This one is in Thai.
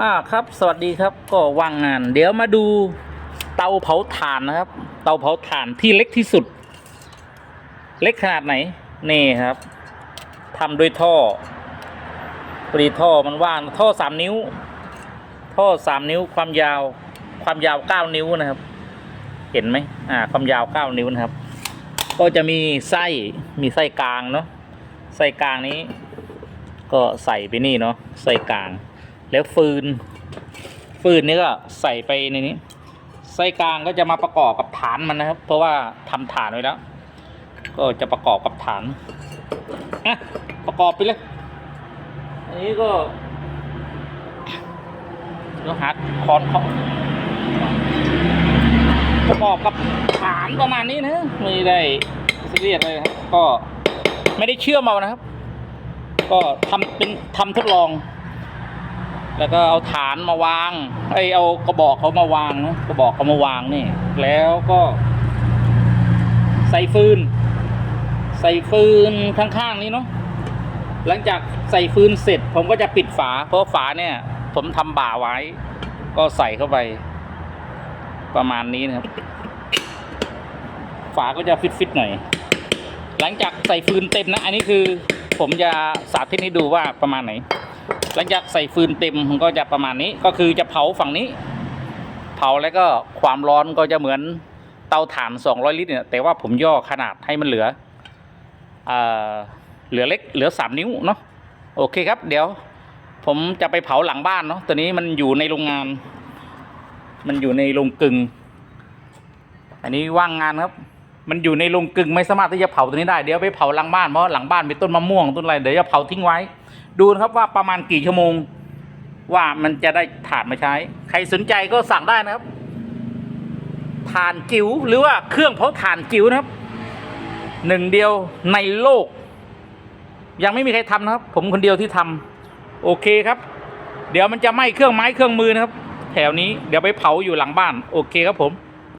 อ่าครับ สวัสดีครับก็ว่างงาน เดี๋ยวมาดูเตาเผาถ่านนะครับ เตาเผาถ่านที่เล็กที่สุด เล็กขนาดไหน นี่ครับทำด้วยท่อปรีท่อมันว่างท่อสามนิ้ว ท่อสามนิ้วความยาว ความยาวเก้านิ้วนะครับ เห็นไหมอ่า ความยาวเก้านิ้วนะครับ ก็จะมีไส้มีไส้กลางเนาะไส้กลางนี้ ก็ใส่ไปนี่เนาะไส้กลาง แล้วฟืน ฟืนนี่ก็ใส่ไปในนี้ ไส้กลางก็จะมาประกอบกับฐานมันนะครับ เพราะว่าทำฐานไว้แล้ว ก็จะประกอบกับฐานอะประกอบไปเลย อันนี้ก็เดี๋ยวหาคอนเขาประกอบกับฐานประมาณนี้นะไม่ได้ซีเรียสเลยครับก็ไม่ได้เชื่อมเอานะครับ ก็ทำเป็นทำทดลอง แล้วก็เอาฐานมาวางไอเอากระบอกเขามาวางเนะกระบอกเขามาวางนี่ แล้วก็ ใส่ฟืน ใส่ฟืนข้างๆนี้เนาะหลังจากใส่ฟืนเสร็จ ผมก็จะปิดฝา เพราะฝาเนี่ย ผมทำบ่าไว้ ก็ใส่เข้าไป ประมาณนี้นะครับ ฝาก็จะฟิตๆหน่อย หลังจากใส่ฟืนเต็มนะ อันนี้คือ ผมจะสาธิตให้ดูว่าประมาณไหน หลังจากใส่ฟืนเต็มมันก็จะประมาณนี้ก็คือจะเผาฝั่งนี้ เผาแล้วก็ความร้อนก็จะเหมือนเตาถ่าน 200 ลิตรเนี่ยแต่ว่าผมย่อขนาดให้มันเหลือเอเหลือเล็กเหลือ 3 นิ้วเนาะโอเคครับ เดี๋ยวผมจะไปเผาหลังบ้านเนาะตัวนี้มันอยู่ในโรงงาน มันอยู่ในโรงกึง อันนี้ว่างงานครับ มันอยู่ในโรงกลึงไม่สามารถที่จะเผาตัวนี้ได้เดี๋ยวไปเผาหลังบ้านเพราะหลังบ้านมีต้นมะม่วงต้นอะไรเดี๋ยวจะเผาทิ้งไว้ ดูนะครับว่าประมาณกี่ชั่วโมง ว่ามันจะได้ถานมาใช้ ใครสนใจก็สั่งได้นะครับถ่านจิ๋วหรือว่าเครื่องเผาถ่านจิ๋วนะครับหนึ่งเดียวในโลก ยังไม่มีใครทำนะครับ ผมคนเดียวที่ทำโอเคครับ เดี๋ยวมันจะไหม้เครื่องไม้เครื่องมือนะครับ แถวนี้เดี๋ยวไปเผาอยู่หลังบ้าน โอเคครับผม